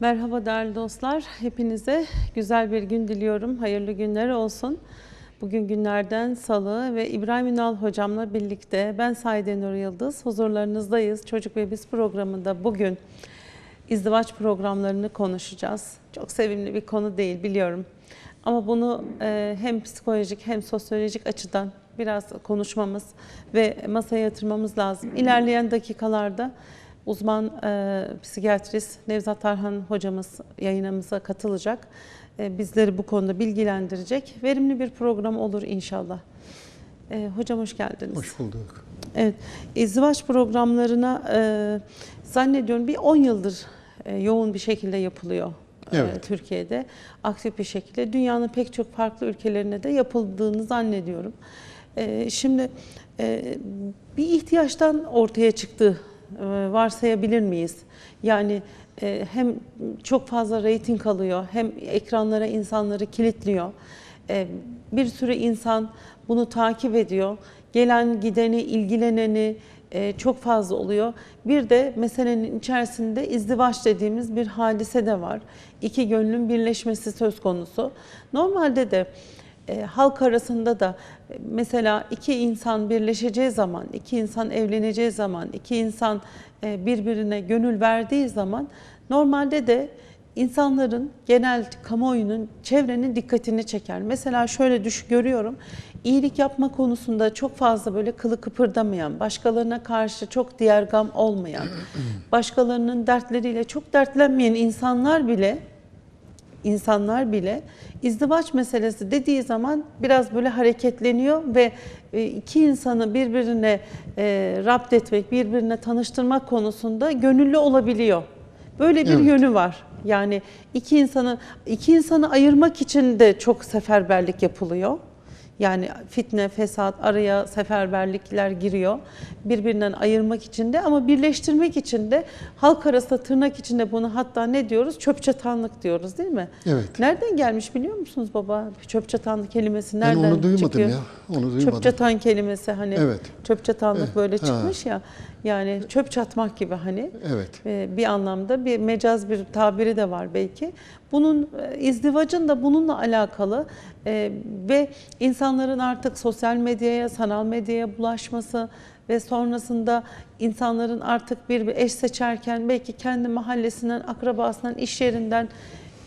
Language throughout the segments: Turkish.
Merhaba değerli dostlar. Hepinize güzel bir gün diliyorum. Hayırlı günler olsun. Bugün günlerden salı ve İbrahim Ünal hocamla birlikte ben Saide Nur Yıldız huzurlarınızdayız. Çocuk ve Biz programında bugün izdivaç programlarını konuşacağız. Çok sevimli bir konu değil biliyorum. Ama bunu e, hem psikolojik hem sosyolojik açıdan biraz konuşmamız ve masaya yatırmamız lazım. İlerleyen dakikalarda uzman e, psikiyatrist Nevzat Tarhan hocamız yayınımıza katılacak. E, bizleri bu konuda bilgilendirecek. Verimli bir program olur inşallah. E, hocam hoş geldiniz. Hoş bulduk. Evet, izdivaç programlarına e, zannediyorum bir 10 yıldır e, yoğun bir şekilde yapılıyor e, Evet. Türkiye'de. Aktif bir şekilde. Dünyanın pek çok farklı ülkelerine de yapıldığını zannediyorum. E, şimdi e, bir ihtiyaçtan ortaya çıktı varsayabilir miyiz? Yani e, hem çok fazla reyting alıyor hem ekranlara insanları kilitliyor. E, bir sürü insan bunu takip ediyor. Gelen gideni, ilgileneni e, çok fazla oluyor. Bir de meselenin içerisinde izdivaç dediğimiz bir hadise de var. İki gönlün birleşmesi söz konusu. Normalde de e, halk arasında da e, mesela iki insan birleşeceği zaman, iki insan evleneceği zaman, iki insan e, birbirine gönül verdiği zaman normalde de insanların genel kamuoyunun çevrenin dikkatini çeker. Mesela şöyle düş görüyorum. iyilik yapma konusunda çok fazla böyle kılı kıpırdamayan, başkalarına karşı çok diğergam olmayan, başkalarının dertleriyle çok dertlenmeyen insanlar bile insanlar bile izdivaç meselesi dediği zaman biraz böyle hareketleniyor ve e, iki insanı birbirine e, rapt etmek, birbirine tanıştırmak konusunda gönüllü olabiliyor. Böyle bir Evet. yönü var. Yani iki insanı iki insanı ayırmak için de çok seferberlik yapılıyor. Yani fitne, fesat, araya seferberlikler giriyor. Birbirinden ayırmak için de ama birleştirmek için de halk arasında tırnak içinde bunu hatta ne diyoruz? Çöp çatanlık diyoruz değil mi? Evet. Nereden gelmiş biliyor musunuz baba? Çöp çatanlık kelimesi Ben nereden onu duymadım çıkıyor? ya. Onu duymadım. Çöp çatan kelimesi hani Evet. çöp çatanlık Evet, böyle ha. çıkmış ya. Yani çöp çatmak gibi hani. Evet. Ee, bir anlamda bir mecaz bir tabiri de var belki. Bunun e, izdivacın da bununla alakalı e, ve insanların artık sosyal medyaya, sanal medyaya bulaşması ve sonrasında insanların artık bir, eş seçerken belki kendi mahallesinden, akrabasından, iş yerinden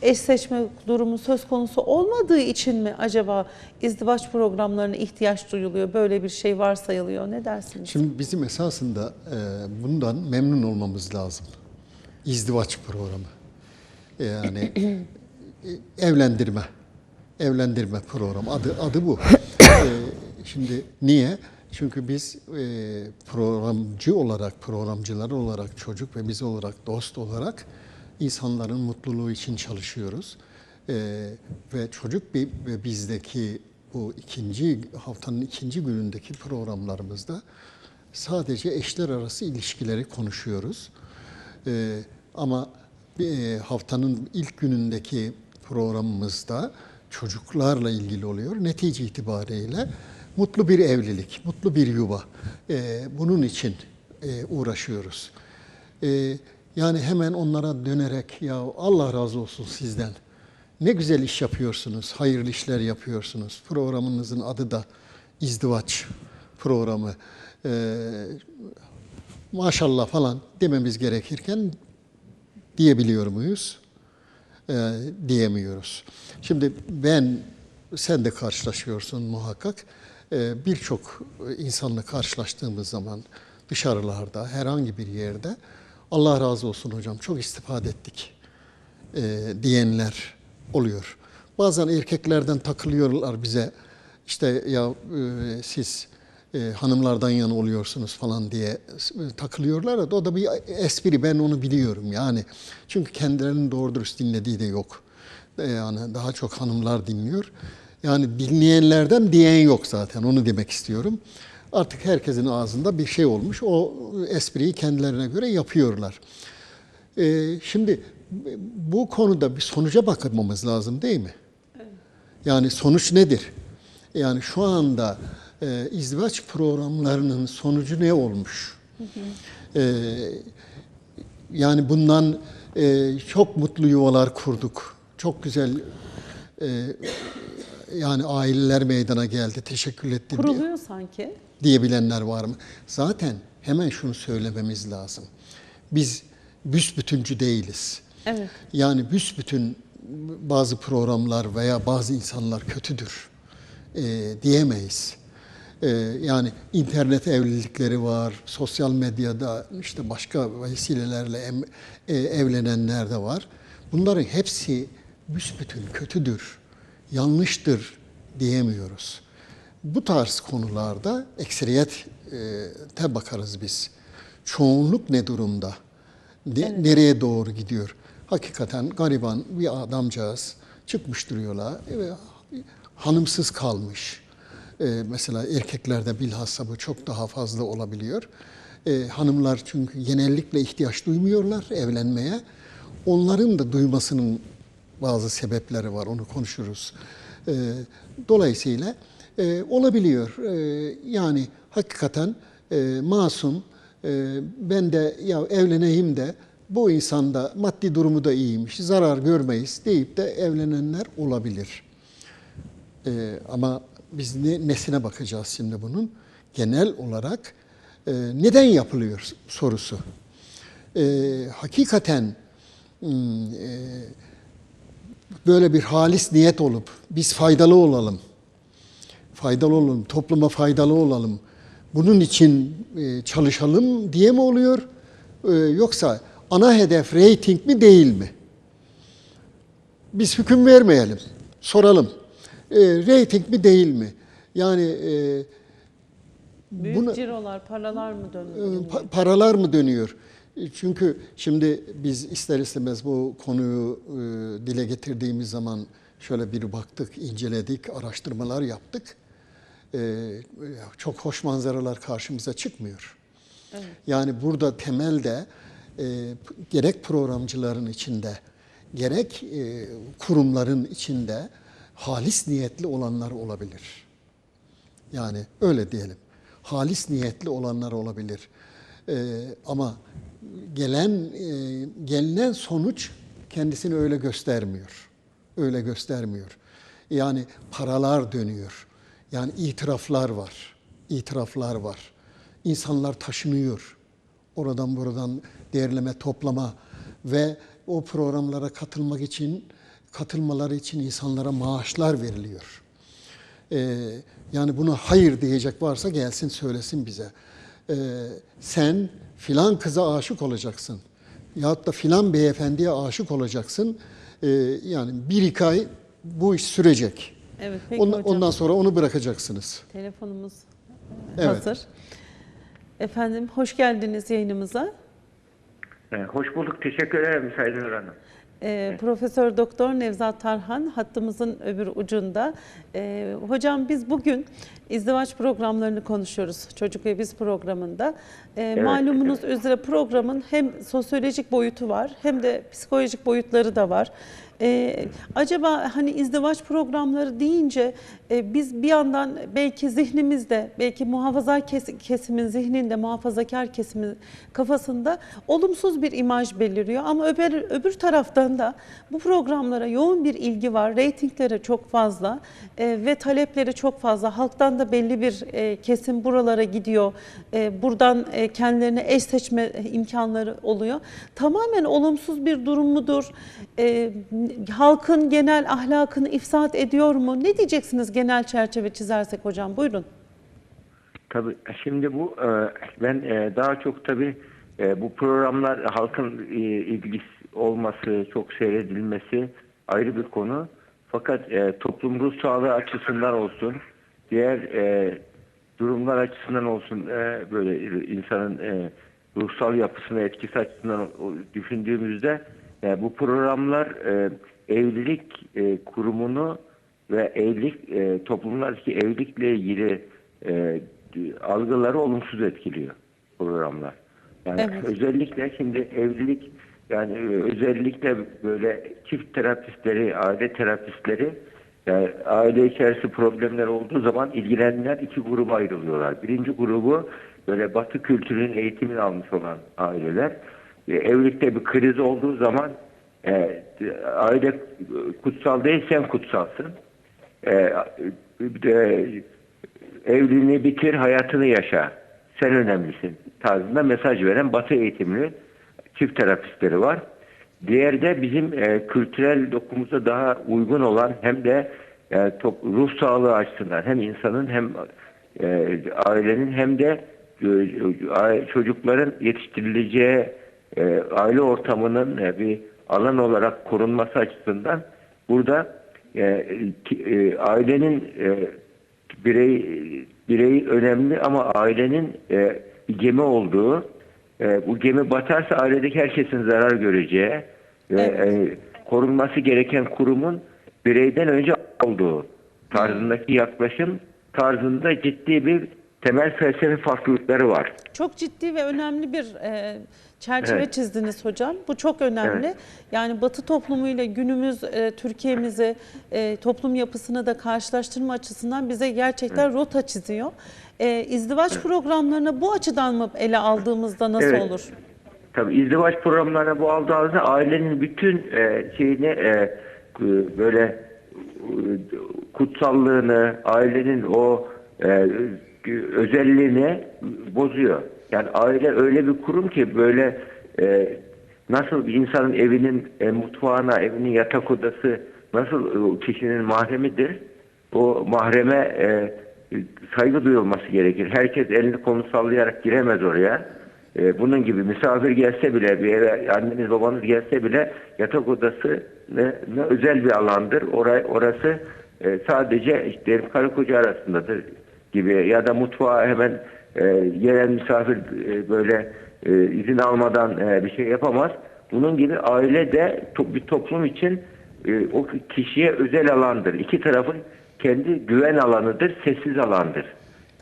eş seçme durumu söz konusu olmadığı için mi acaba izdivaç programlarına ihtiyaç duyuluyor? Böyle bir şey varsayılıyor. Ne dersiniz? Şimdi bizim esasında e, bundan memnun olmamız lazım. İzdivaç programı. Yani e, evlendirme. Evlendirme programı. Adı, adı bu. E, şimdi niye? Çünkü biz e, programcı olarak, programcılar olarak, çocuk ve biz olarak, dost olarak insanların mutluluğu için çalışıyoruz. E, ve çocuk ve bizdeki bu ikinci haftanın ikinci günündeki programlarımızda sadece eşler arası ilişkileri konuşuyoruz. Ee, ama e, haftanın ilk günündeki programımızda çocuklarla ilgili oluyor. Netice itibariyle mutlu bir evlilik, mutlu bir yuva. Ee, bunun için e, uğraşıyoruz. Yani hemen onlara dönerek ya Allah razı olsun sizden. Ne güzel iş yapıyorsunuz, hayırlı işler yapıyorsunuz. Programınızın adı da izdivaç programı. Ee, maşallah falan dememiz gerekirken diyebiliyor muyuz? Ee, diyemiyoruz. Şimdi ben, sen de karşılaşıyorsun muhakkak. Ee, Birçok insanla karşılaştığımız zaman dışarılarda, herhangi bir yerde Allah razı olsun hocam çok istifade ettik e, diyenler oluyor. Bazen erkeklerden takılıyorlar bize işte ya e, siz e, hanımlardan yana oluyorsunuz falan diye e, takılıyorlar da o da bir espri ben onu biliyorum yani. Çünkü kendilerinin doğru dürüst dinlediği de yok. E, Yani daha çok hanımlar dinliyor. Yani dinleyenlerden diyen yok zaten onu demek istiyorum. Artık herkesin ağzında bir şey olmuş. O espriyi kendilerine göre yapıyorlar. Ee, şimdi bu konuda bir sonuca bakmamız lazım değil mi? Yani sonuç nedir? Yani şu anda e, izdivaç programlarının sonucu ne olmuş? Ee, yani bundan e, çok mutlu yuvalar kurduk. Çok güzel e, yani aileler meydana geldi. Teşekkür etti diye- Kuruluyor sanki. diyebilenler var mı? Zaten hemen şunu söylememiz lazım. Biz büsbütüncü değiliz. Evet. Yani büsbütün bazı programlar veya bazı insanlar kötüdür e, diyemeyiz. E, yani internet evlilikleri var, sosyal medyada işte başka vesilelerle em- e, evlenenler de var. Bunların hepsi büsbütün kötüdür, yanlıştır diyemiyoruz. Bu tarz konularda ekseriyete bakarız biz. Çoğunluk ne durumda? Ne- Nereye doğru gidiyor? Hakikaten gariban bir adamcağız çıkmıştır yola ve hanımsız kalmış. Ee, mesela erkeklerde bilhassa bu çok daha fazla olabiliyor. Ee, hanımlar çünkü genellikle ihtiyaç duymuyorlar evlenmeye. Onların da duymasının bazı sebepleri var, onu konuşuruz. Ee, dolayısıyla e, olabiliyor. Ee, yani hakikaten e, masum, e, ben de ya evleneyim de bu insanda maddi durumu da iyiymiş, zarar görmeyiz deyip de evlenenler olabilir. Ee, ama biz ne, nesine bakacağız şimdi bunun? Genel olarak e, neden yapılıyor sorusu. Ee, hakikaten hmm, e, böyle bir halis niyet olup biz faydalı olalım, faydalı olalım, topluma faydalı olalım, bunun için e, çalışalım diye mi oluyor? E, yoksa ana hedef reyting mi değil mi? Biz hüküm vermeyelim, soralım. E, reyting mi değil mi? Yani e, Büyük Bunu- cirolar, paralar mı e, dönüyor? pa- paralar mı dönüyor? E, Çünkü şimdi biz ister istemez bu konuyu e, dile getirdiğimiz zaman şöyle bir baktık, inceledik, araştırmalar yaptık. E, çok hoş manzaralar karşımıza çıkmıyor. Yani burada temelde e, gerek programcıların içinde, gerek e, kurumların içinde halis niyetli olanlar olabilir. Yani öyle diyelim. Halis niyetli olanlar olabilir. Ee, ama gelen e, gelinen sonuç kendisini öyle göstermiyor. Öyle göstermiyor. Yani paralar dönüyor. Yani itiraflar var. İtiraflar var. İnsanlar taşınıyor. Oradan buradan değerleme, toplama ve o programlara katılmak için katılmaları için insanlara maaşlar veriliyor. Ee, yani buna hayır diyecek varsa gelsin söylesin bize. Ee, sen filan kıza aşık olacaksın. Yahut da filan beyefendiye aşık olacaksın. Ee, yani bir iki ay bu iş sürecek. Evet, peki Ondan, hocam. ondan sonra onu bırakacaksınız. Telefonumuz Evet. hazır. Efendim, hoş geldiniz yayınımıza. Ee, Hoş bulduk. Teşekkür ederim Sayın Hanım. Ee, Profesör Doktor Nevzat Tarhan hattımızın öbür ucunda. Ee, hocam biz bugün izdivaç programlarını konuşuyoruz. Çocuk ve Biz programında. Ee, malumunuz üzere programın hem sosyolojik boyutu var hem de psikolojik boyutları da var. Ee, acaba hani izdivaç programları deyince e, biz bir yandan belki zihnimizde, belki muhafaza kes- kesimin zihninde, muhafazakar kesimin kafasında olumsuz bir imaj beliriyor. Ama öbür, öbür taraftan da bu programlara yoğun bir ilgi var. Reytingleri çok fazla e, ve talepleri çok fazla. Halktan da belli bir e, kesim buralara gidiyor. E, buradan e, kendilerine eş seçme imkanları oluyor. Tamamen olumsuz bir durum mudur? E, halkın genel ahlakını ifsat ediyor mu? Ne diyeceksiniz genel çerçeve çizersek hocam? Buyurun. Tabii şimdi bu e, ben e, daha çok tabii e, bu programlar halkın ilgisi olması, çok seyredilmesi ayrı bir konu. Fakat toplum ruh sağlığı açısından olsun, diğer durumlar açısından olsun böyle insanın ruhsal yapısına etkisi açısından düşündüğümüzde e, bu programlar e, evlilik e, kurumunu ve evlilik e, toplumlardaki evlilikle ilgili e, algıları olumsuz etkiliyor programlar. Yani Evet. özellikle şimdi evlilik yani özellikle böyle çift terapistleri, aile terapistleri yani aile içerisi problemler olduğu zaman ilgilenenler iki gruba ayrılıyorlar. Birinci grubu böyle batı kültürünün eğitimini almış olan aileler. E, evlilikte bir kriz olduğu zaman e, aile kutsal değil sen kutsalsın. E, e, evliliğini bitir, hayatını yaşa. Sen önemlisin tarzında mesaj veren Batı eğitimli çift terapistleri var. Diğer de bizim e, kültürel dokumuza daha uygun olan hem de e, top- ruh sağlığı açısından hem insanın hem e, ailenin hem de e, çocukların yetiştirileceği e, aile ortamının e, bir alan olarak korunması açısından burada e, e, ailenin e, birey birey önemli ama ailenin e, bir gemi olduğu e, bu gemi batarsa ailedeki herkesin zarar göreceği ve e, korunması gereken kurumun bireyden önce olduğu tarzındaki yaklaşım tarzında ciddi bir temel felsefe farklılıkları var. Çok ciddi ve önemli bir e, çerçeve Evet. çizdiniz hocam. Bu çok önemli. Evet. Yani Batı toplumuyla günümüz e, Türkiye'mizi, e, toplum yapısını da karşılaştırma açısından bize gerçekten rota çiziyor. E, izdivaç programlarını bu açıdan mı ele aldığımızda nasıl Evet. olur? Tabii izdivaç programlarına bu aldığınızda ailenin bütün e, şeyini e, k- böyle e, kutsallığını, ailenin o e, özelliğini bozuyor. Yani aile öyle bir kurum ki böyle e, nasıl bir insanın evinin e, mutfağına, evinin yatak odası nasıl e, kişinin mahremidir, o mahreme e, saygı duyulması gerekir. Herkes elini kolunu sallayarak giremez oraya. E, bunun gibi misafir gelse bile bir eve anneniz babanız gelse bile yatak odası ne, ne özel bir alandır. Oraya, orası e, sadece işte karı koca arasındadır gibi ya da mutfağa hemen e, gelen misafir e, böyle e, izin almadan e, bir şey yapamaz. Bunun gibi aile de to- bir toplum için e, o kişiye özel alandır. İki tarafın kendi güven alanıdır, sessiz alandır.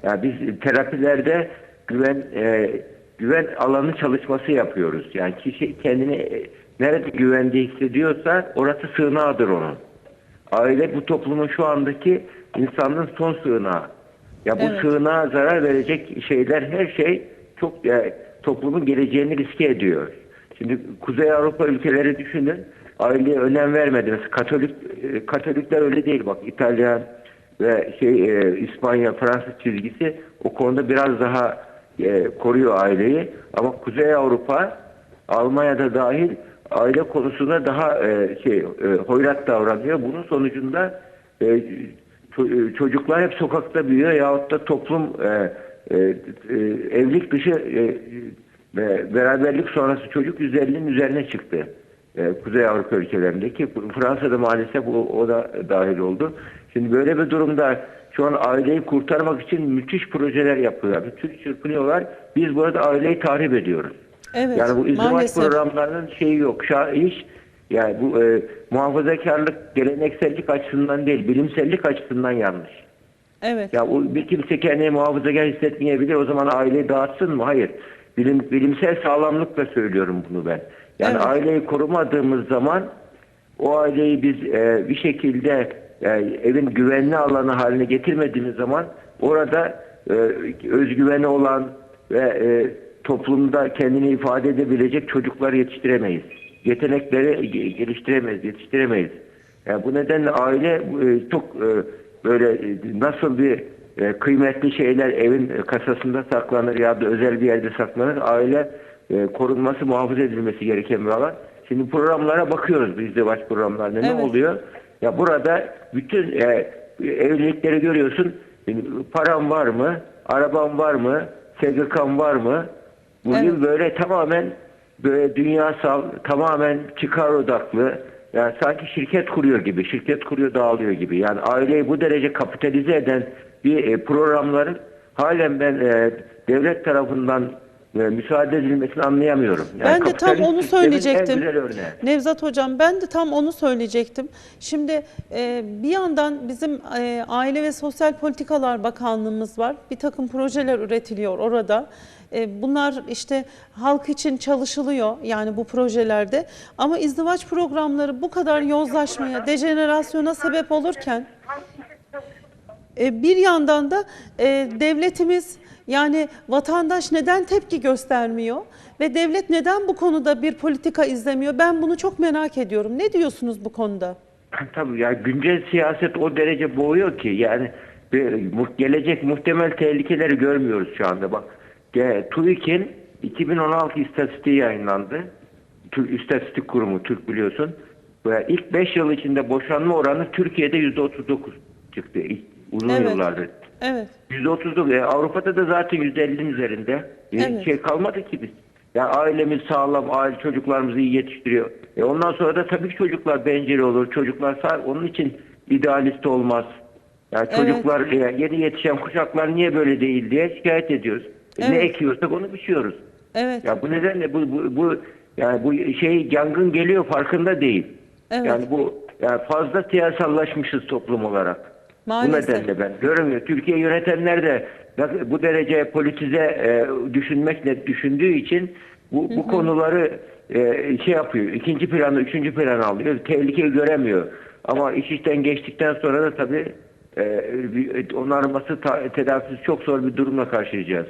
Yani biz terapilerde güven e, güven alanı çalışması yapıyoruz. Yani kişi kendini e, nerede güvende hissediyorsa orası sığınağıdır onun. Aile bu toplumun şu andaki insanlığın son sığınağı. Ya bu Evet. sığınağa zarar verecek şeyler her şey çok e, toplumun geleceğini riske ediyor. Şimdi Kuzey Avrupa ülkeleri düşünün. Aileye önem vermedi. Mesela Katolik e, Katolikler öyle değil bak. İtalya ve şey e, İspanya, Fransız çizgisi o konuda biraz daha e, koruyor aileyi. Ama Kuzey Avrupa, Almanya'da dahil aile konusunda daha e, şey e, hoyrat davranıyor. Bunun sonucunda e, çocuklar hep sokakta büyüyor yahut da toplum e, e, e, evlilik dışı e, e, beraberlik sonrası çocuk 150'nin üzerine çıktı. E, Kuzey Avrupa ülkelerindeki Fransa'da maalesef o, o da dahil oldu. Şimdi böyle bir durumda şu an aileyi kurtarmak için müthiş projeler yapıyorlar. Müthiş çırpınıyorlar. Biz burada aileyi tahrip ediyoruz. Evet, yani bu izdivaç maalesef. programlarının şeyi yok. Şa iş yani bu e, muhafazakarlık geleneksellik açısından değil, bilimsellik açısından yanlış. Evet. Ya o bir kimse kendini muhafazakar hissetmeyebilir. O zaman aileyi dağıtsın mı? Hayır. Bilim, bilimsel sağlamlıkla söylüyorum bunu ben. Yani Evet. aileyi korumadığımız zaman o aileyi biz e, bir şekilde e, evin güvenli alanı haline getirmediğimiz zaman orada e, özgüveni olan ve e, toplumda kendini ifade edebilecek çocuklar yetiştiremeyiz. Yetenekleri ge- geliştiremeyiz, yetiştiremeyiz. Yani bu nedenle aile e, çok e, böyle e, nasıl bir kıymetli şeyler evin kasasında saklanır ya da özel bir yerde saklanır. Aile korunması, muhafaza edilmesi gereken bir alan. Şimdi programlara bakıyoruz biz de baş programlarında. Ne Evet. oluyor? Ya burada bütün e, evlilikleri görüyorsun. Param var mı? Araban var mı? SGK'm var mı? Bugün Evet. böyle tamamen böyle dünyasal, tamamen çıkar odaklı, yani sanki şirket kuruyor gibi, şirket kuruyor dağılıyor gibi. Yani aileyi bu derece kapitalize eden bir e, programların halen ben e, devlet tarafından e, müsaade edilmesini anlayamıyorum. Yani Ben de tam onu söyleyecektim. Nevzat Hocam ben de tam onu söyleyecektim. Şimdi e, bir yandan bizim e, Aile ve Sosyal Politikalar Bakanlığımız var. Bir takım projeler üretiliyor orada. E, bunlar işte halk için çalışılıyor yani bu projelerde. Ama izdivaç programları bu kadar yozlaşmaya, dejenerasyona sebep olurken e, bir yandan da e, devletimiz Yani vatandaş neden tepki göstermiyor ve devlet neden bu konuda bir politika izlemiyor? Ben bunu çok merak ediyorum. Ne diyorsunuz bu konuda? Tabii ya güncel siyaset o derece boğuyor ki yani gelecek muhtemel tehlikeleri görmüyoruz şu anda. Bak TÜİK'in 2016 istatistiği yayınlandı. Türk İstatistik Kurumu Türk biliyorsun. Ve ilk 5 yıl içinde boşanma oranı Türkiye'de %39 çıktı ilk uzun Evet. yıllardır. Evet. %39 e, Avrupa'da da zaten %50'nin üzerinde. E, Evet. Şey kalmadı ki biz. Ya ailemiz sağlam, aile çocuklarımızı iyi yetiştiriyor. E ondan sonra da tabii çocuklar bencil olur. Çocuklar sağ, onun için idealist olmaz. Yani Evet. çocuklar e, yeni yetişen kuşaklar niye böyle değil diye şikayet ediyoruz. E, Ne Evet. ekiyorsak onu biçiyoruz. Evet. Ya bu nedenle bu bu, bu yani bu şey yangın geliyor farkında değil. Evet. Yani bu yani fazla siyasallaşmışız toplum olarak. Maalesef. Bu nedenle ben görmüyor. Türkiye yönetenler de bu derece politize e, düşünmekle düşündüğü için bu, bu konuları e, şey yapıyor. ikinci planı, üçüncü planı alıyor. Tehlikeyi göremiyor. Ama iş işten geçtikten sonra da tabii e, bir- onarması, tedavisi çok zor bir durumla karşılayacağız.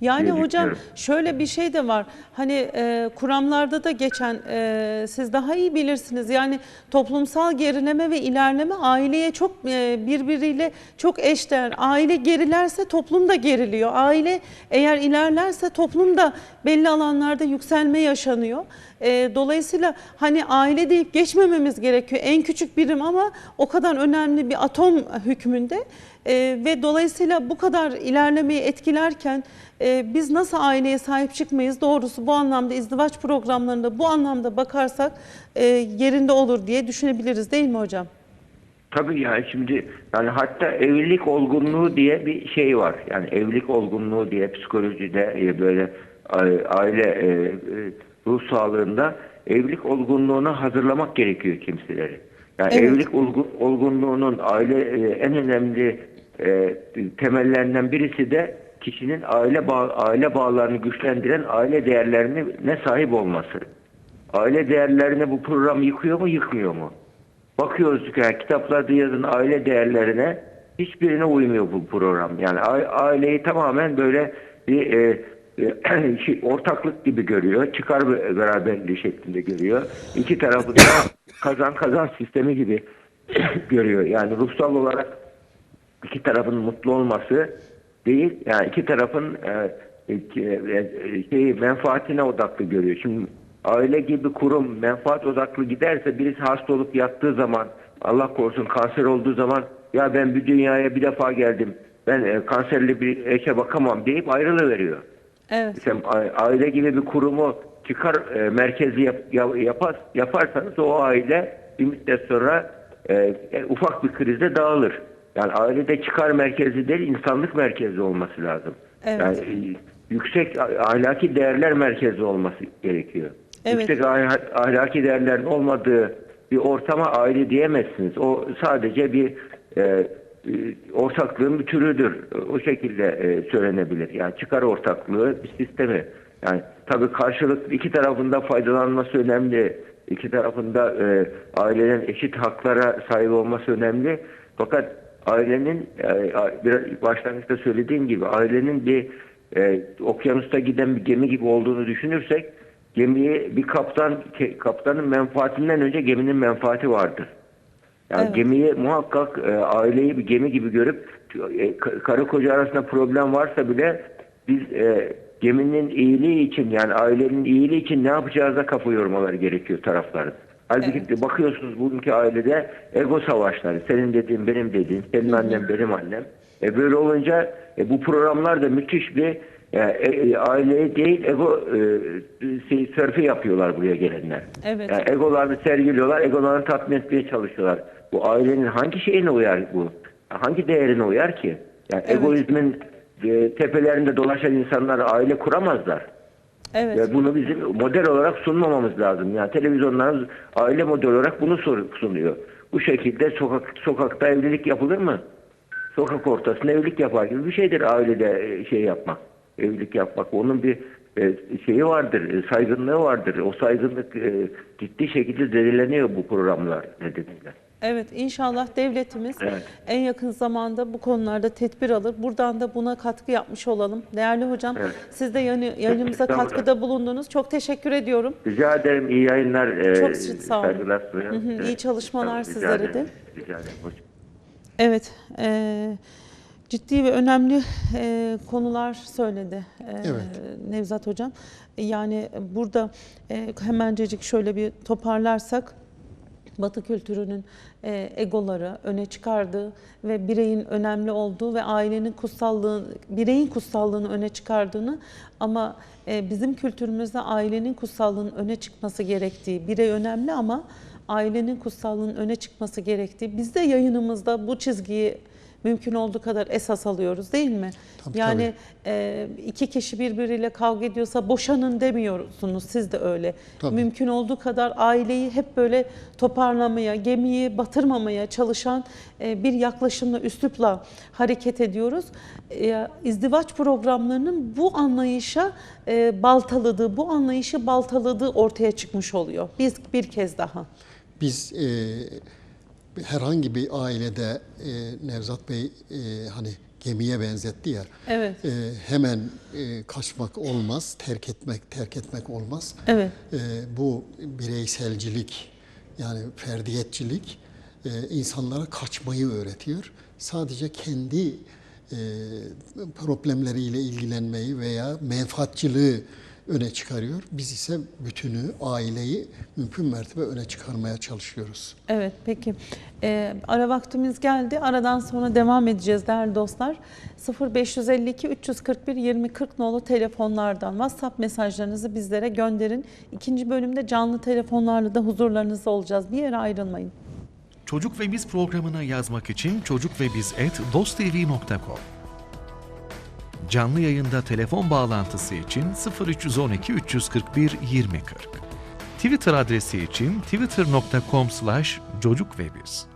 Yani diye hocam şöyle bir şey de var. Hani e, kuramlarda da geçen e, siz daha iyi bilirsiniz. Yani toplumsal gerileme ve ilerleme aileye çok e, birbiriyle çok eşdeğer. Aile gerilerse toplum da geriliyor. Aile eğer ilerlerse toplum da belli alanlarda yükselme yaşanıyor. E, dolayısıyla hani aile deyip geçmememiz gerekiyor. En küçük birim ama o kadar önemli bir atom hükmünde. E, ve dolayısıyla bu kadar ilerlemeyi etkilerken e, biz nasıl aileye sahip çıkmayız? Doğrusu bu anlamda izdivaç programlarında bu anlamda bakarsak e, yerinde olur diye düşünebiliriz değil mi hocam? Tabii yani şimdi yani hatta evlilik olgunluğu diye bir şey var. Yani evlilik olgunluğu diye psikolojide e, böyle a- aile e, e, ruh sağlığında evlilik olgunluğuna hazırlamak gerekiyor kimseleri. Yani Evet. evlilik olgu- olgunluğunun aile e, en önemli e, temellerinden birisi de kişinin aile bağ, aile bağlarını güçlendiren aile değerlerine ne sahip olması. Aile değerlerini bu program yıkıyor mu, yıkmıyor mu? Bakıyoruz ki yani kitaplarda yazın aile değerlerine hiçbirine uymuyor bu program. Yani aileyi tamamen böyle bir e, e, şey, ortaklık gibi görüyor. Çıkar be- beraberliği şeklinde görüyor. İki tarafı da kazan kazan sistemi gibi görüyor. Yani ruhsal olarak iki tarafın mutlu olması değil, yani iki tarafın şeyi menfaatine odaklı görüyor. Şimdi aile gibi kurum menfaat odaklı giderse birisi hasta olup yattığı zaman Allah korusun kanser olduğu zaman ya ben bir dünyaya bir defa geldim ben kanserli bir eşe bakamam deyip ayrılıveriyor. Evet. Sen aile gibi bir kurumu çıkar e, merkezi yap, ya- yapar, yaparsanız o aile bir müddet sonra e, ufak bir krizde dağılır. Yani ailede çıkar merkezi değil insanlık merkezi olması lazım. Evet. Yani e, yüksek ahlaki değerler merkezi olması gerekiyor. Evet. Yüksek ah- ahlaki değerlerin olmadığı bir ortama aile diyemezsiniz. O sadece bir e, e, ortaklığın bir türüdür. O şekilde e, söylenebilir. Yani çıkar ortaklığı bir sistemi. Yani tabii karşılıklı iki tarafında faydalanması önemli. İki tarafında e, ailenin eşit haklara sahip olması önemli. Fakat ailenin biraz başlangıçta söylediğim gibi ailenin bir e, okyanusta giden bir gemi gibi olduğunu düşünürsek gemiyi bir kaptan kaptanın menfaatinden önce geminin menfaati vardır. Yani Evet. gemiyi muhakkak e, aileyi bir gemi gibi görüp e, ka- karı koca arasında problem varsa bile biz e, geminin iyiliği için yani ailenin iyiliği için ne yapacağıza kafa yormaları gerekiyor tarafların. Halbuki bakıyorsunuz bugünkü ailede ego savaşları. Senin dediğin benim dediğim, senin annem benim annem. E böyle olunca e, bu programlar da müthiş bir e, e, aileye değil ego e, şey, sörfü yapıyorlar buraya gelenler. Evet. Yani egolarını sergiliyorlar, egolarını tatmin etmeye çalışıyorlar. Bu ailenin hangi şeyine uyar bu? Hangi değerine uyar ki? Yani Evet. egoizmin e, tepelerinde dolaşan insanlar aile kuramazlar. Evet. Ve bunu bizim model olarak sunmamamız lazım. Yani televizyonlarımız aile model olarak bunu sunuyor. Bu şekilde sokak sokakta evlilik yapılır mı? Sokak ortasında evlilik yapar gibi bir şeydir ailede e, şey yapmak. Evlilik yapmak. Onun bir e, şeyi vardır, e, saygınlığı vardır. O saygınlık ciddi şekilde zedeleniyor bu programlar nedeniyle. Evet inşallah devletimiz Evet. en yakın zamanda bu konularda tedbir alır. Buradan da buna katkı yapmış olalım. Değerli hocam Evet. siz de yayını, yayınımıza katkıda bulundunuz. Çok teşekkür ediyorum. Rica ederim. iyi yayınlar. e, Çok sağ olun. Hı hı, iyi Evet. çalışmalar Tamam, rica sizlere ederim. de. Rica ederim hocam. Evet, e, ciddi ve önemli e, konular söyledi e, Evet. Nevzat Hocam. Yani burada e, hemencecik şöyle bir toparlarsak, Batı kültürünün e, egoları öne çıkardığı ve bireyin önemli olduğu ve ailenin kutsallığı, bireyin kutsallığını öne çıkardığını ama e, bizim kültürümüzde ailenin kutsallığının öne çıkması gerektiği, birey önemli ama ailenin kutsallığının öne çıkması gerektiği. Biz de yayınımızda bu çizgiyi mümkün olduğu kadar esas alıyoruz değil mi? Tabii, yani e, iki kişi birbiriyle kavga ediyorsa boşanın demiyorsunuz siz de öyle. Tabii. Mümkün olduğu kadar aileyi hep böyle toparlamaya, gemiyi batırmamaya çalışan e, bir yaklaşımla, üslupla hareket ediyoruz. E, İzdivaç programlarının bu anlayışa e, baltaladığı, bu anlayışı baltaladığı ortaya çıkmış oluyor. Biz bir kez daha. Biz e, herhangi bir ailede e, Nevzat Bey e, hani gemiye benzetti ya. Evet. e, hemen e, kaçmak olmaz, terk etmek terk etmek olmaz. Evet. E, bu bireyselcilik yani ferdiyetçilik e, insanlara kaçmayı öğretiyor. Sadece kendi e, problemleriyle ilgilenmeyi veya menfaatçılığı öne çıkarıyor. Biz ise bütünü, aileyi mümkün mertebe öne çıkarmaya çalışıyoruz. Evet peki. Ee, ara vaktimiz geldi. Aradan sonra devam edeceğiz değerli dostlar. 0552 341 2040 nolu telefonlardan WhatsApp mesajlarınızı bizlere gönderin. İkinci bölümde canlı telefonlarla da huzurlarınızda olacağız. Bir yere ayrılmayın. Çocuk ve Biz programına yazmak için çocukvebiz.dostevi.com Canlı yayında telefon bağlantısı için 0312 341 2040 Twitter adresi için twitter.com slash çocukvebiz